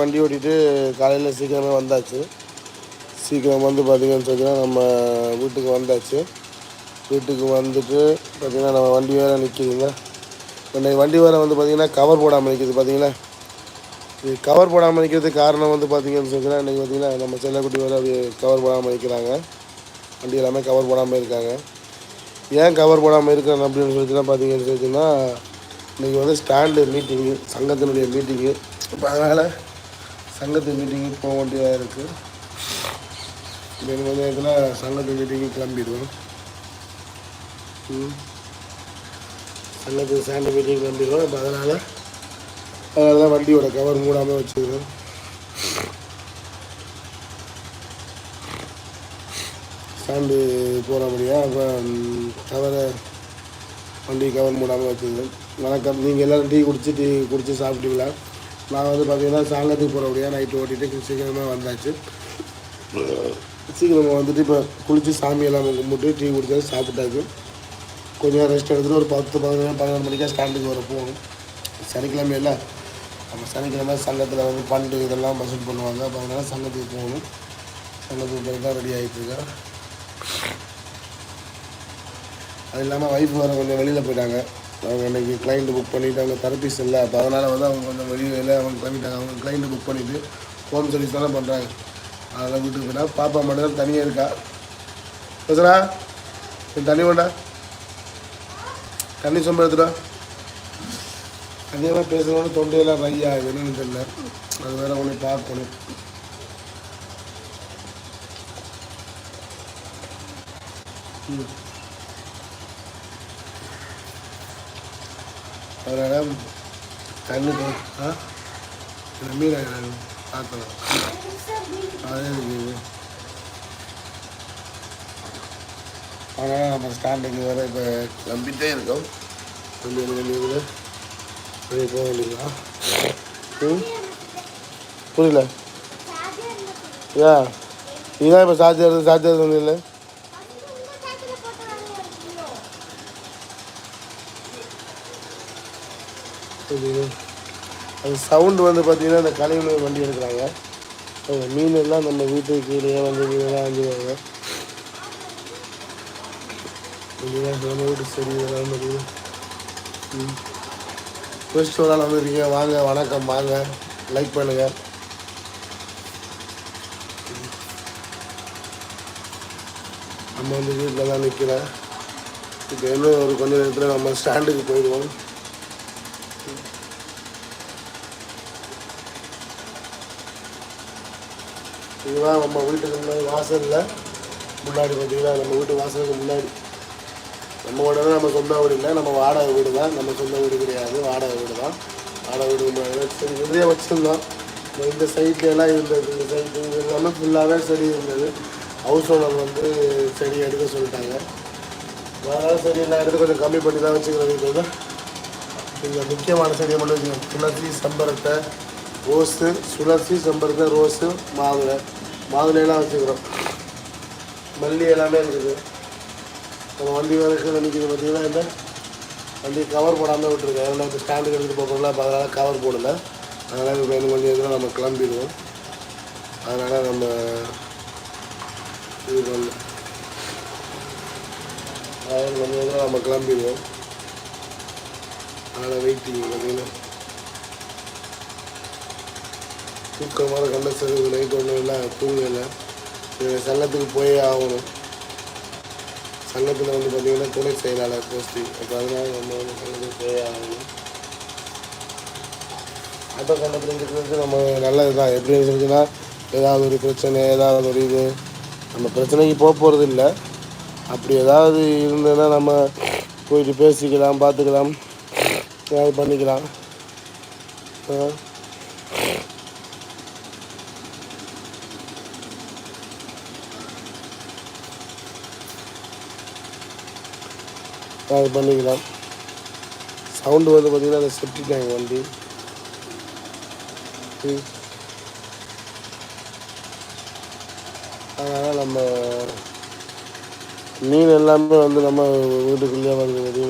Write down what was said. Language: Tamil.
வண்டி ஓட்டிகிட்டு காலையில் சீக்கிரமே வந்தாச்சு. சீக்கிரம் வந்து பார்த்திங்கன்னு சொன்னால் நம்ம வீட்டுக்கு வந்தாச்சு. வீட்டுக்கு வந்துட்டு பார்த்தீங்கன்னா நம்ம வண்டி வேறு நிற்கிதுங்க இன்றைக்கி வண்டி வேறு வந்து பார்த்திங்கன்னா கவர் போடாமல் நிற்கிது பார்த்திங்கன்னா இது கவர் போடாமல் நிற்கிறதுக்கு காரணம் வந்து பார்த்தீங்கன்னு சொன்னால் இன்றைக்கி பார்த்தீங்கன்னா நம்ம செல்லக்குட்டி வேறு கவர் போடாமல் நிற்கிறாங்க வண்டி எல்லாமே கவர் போடாமல் இருக்காங்க. ஏன் கவர் போடாமல் இருக்கிறாங்க அப்படின்னு சொல்லிட்டுனா பார்த்திங்கன்னு சொல்லிட்டுன்னா இன்றைக்கி வந்து ஸ்டாண்டு மீட்டிங்கு சங்கத்தினுடைய மீட்டிங்கு இப்போ அதனால் சங்கத்து மீட்டிங்கு போக வேண்டியதாக இருக்குது இன்னும் கொஞ்ச நேரத்தில் சங்கத்து மீட்டிங்கு கிளம்பிடுவோம். சங்கத்து ஸ்டாண்டு மீட்டிங் கிளம்பிடுவோம். இப்போ அதனால் அதனால தான் வண்டியோட கவர் மூடாமல் வச்சுக்கிறோம் சாண்டு போகிறபடியாக அப்போ கவரை வண்டி கவர் மூடாமல் வச்சுக்கிறேன் வணக்கம். நீங்கள் எல்லோரும் டீ குடிச்சு டீ குடித்து சாப்பிட்டீங்களா? நான் வந்து பார்த்தீங்கன்னா சாங்கத்துக்கு போகிறபடியா நைட்டு ஓட்டிகிட்டு சீக்கிரமாக வந்தாச்சு. சீக்கிரமாக வந்துட்டு இப்போ குளித்து சாமியெல்லாம் கும்பிட்டு டீ குடிச்சாச்சு சாப்பிட்டாச்சு. கொஞ்சம் ரெஸ்ட் எடுத்துகிட்டு ஒரு பத்து பதினொன்று பதினொரு மணிக்கா ஸ்டாண்டுக்கு வர போகணும். சனிக்கிழமை இல்லை. நம்ம சனிக்கிழமை சங்கத்தில் வந்து பண்டு இதெல்லாம் மசூல் பண்ணுவாங்க. அப்போ அதனால் சங்கத்துக்கு போகணும். சங்கத்துக்கு போய் தான் ரெடி ஆகிட்டுருக்கேன் அது இல்லாமல் ஒய்ஃப் வேறு கொஞ்சம் வெளியில் போயிட்டாங்க. அவங்க இன்னைக்கு கிளைண்ட்டு புக் பண்ணிவிட்டு அவங்க தெரப்பிஸ் இல்லை. அப்போ அதனால் வந்து அவங்க கொஞ்சம் வெளியில் அவங்க கிளம்பிட்டாங்க அவங்க கிளைண்ட் புக் பண்ணிவிட்டு ஹோம் சர்வீஸ் தானே பண்ணுறாங்க அதெல்லாம் வீட்டுக்கு போயிட்டா பாப்பா மட்டும் தான் தனியாக இருக்கா? பேசுகிறா தண்ணி வேண்டா தண்ணி சொம்ப எடுத்துடா. தனியாக பேசணும்னு தொண்டையெல்லாம் ரையா என்னன்னு தெரியல. அது வேறு ஒன்று பார்க்கணும். ம். அதனால் தண்ணி போ- ஆ? மீன் பார்க்கலாம். அதே இருக்குது ஆனால் நம்ம ஸ்டாண்டுக்கு வேறு இப்போ நம்பிட்டே இருக்கோம். கொஞ்சம் வேண்டியது வெளியே போக வேண்டியதா ம்? புரியல. ஏன் இதான் இப்போ சார்ஜர் சார்ஜர் சொன்னீங்களே இது அது சவுண்டு வந்து பார்த்தீங்கன்னா இந்த கழிவுல வண்டி எடுக்கிறாங்க. அந்த மீன் எல்லாம் நம்ம வீட்டுக்கு கீழே வந்து மீனெல்லாம் வந்துடுவாங்க நம்ம வீட்டு சரி இதெல்லாம் முடியுது ம். ஃபர்ஸ்ட் ஒரு நாள் வந்துருக்கீங்க வாங்க வணக்கம் வாங்க. லைக் பண்ணுங்கள் நம்ம வந்து வீட்டில் தான் நிற்கிறேன் இப்போ இன்னும் ஒரு கொஞ்ச நேரத்தில் நம்ம ஸ்டாண்டுக்கு போயிடுவோம். இதுதான் நம்ம வீட்டுக்கு முன்னாடி வாசலில் முன்னாடி பார்த்தீங்கன்னா நம்ம வீட்டு வாசலுக்கு முன்னாடி. நம்ம வீடு நம்ம சொந்த வீடு இல்லை. நம்ம வாடகை வீடு தான். நம்ம சொந்த வீடு கிடையாது. வாடகை வீடு தான். வாடகை வீடு சரி நிறைய வச்சுருந்தோம் இந்த- இந்த எல்லாம் இருந்தது. இந்த சைட்டு இது எல்லாமே ஃபுல்லாகவே செடி இருந்தது. ஹவுஸ் ஓனர் வந்து செடி எடுக்க சொல்லிட்டாங்க. அதனால் சரி நான் எடுத்து கொஞ்சம் கம்மி பண்ணி தான் வச்சுக்கிறேன். இந்த முக்கியமான செடியை மட்டும் வச்சுக்கோங்க. துளசி சம்பரத்தை ரோஸு சுழற்சி செம்பருத்தை ரோஸு மாதுளை. மாதுளையெல்லாம் வச்சுக்கிறோம். மல்லி எல்லாமே இருக்குது. நம்ம வண்டி வரைக்கும் நினைக்கிறது பார்த்தீங்கன்னா இந்த? வண்டி கவர் போடாமல் விட்டுருக்கேன். ஏன்னா இப்போ ஸ்டாண்டுக்கு எடுத்துகிட்டு போகிறோம்ல அப்போ அதனால் கவர் போடலை. அதனால் இப்போ இன்னும் கொஞ்சம் நம்ம கிளம்பிடுவோம். அதனால் நம்ம இது பண்ணல அதனால் நம்ம கிளம்பிடுவோம். அதனால் வெயிட்டிங் பார்த்திங்கன்னா தூக்கமாக கண்ட செலவு நைட் ஒன்றும் இல்லை தூங்கலை. இது சங்கத்துக்கு போயே ஆகணும். சங்கத்தில் வந்து பார்த்திங்கன்னா துணை செயலாளர் போஸ்டிங் அப்போ அதனால் நம்ம வந்து சங்கத்துக்கு போயே ஆகணும். ஆட்டோ கண்டத்தில் இருக்கிறது நம்ம நல்லது தான் எப்படி இருந்துச்சுன்னா ஏதாவது ஒரு பிரச்சனை ஏதாவது ஒரு இது. நம்ம பிரச்சனைக்கு போக போகிறது இல்லை. அப்படி ஏதாவது இருந்ததுன்னா நம்ம போயிட்டு பேசிக்கலாம் பார்த்துக்கலாம் ஏதாவது பண்ணிக்கலாம். ஆ? அது பண்ணிக்கலாம். சவுண்டு வந்து பார்த்திங்கன்னா அந்த செப்டி வண்டி. அதனால் நம்ம மீன் எல்லாமே வந்து நம்ம வீட்டுக்குள்ளேயே வருது வெளியே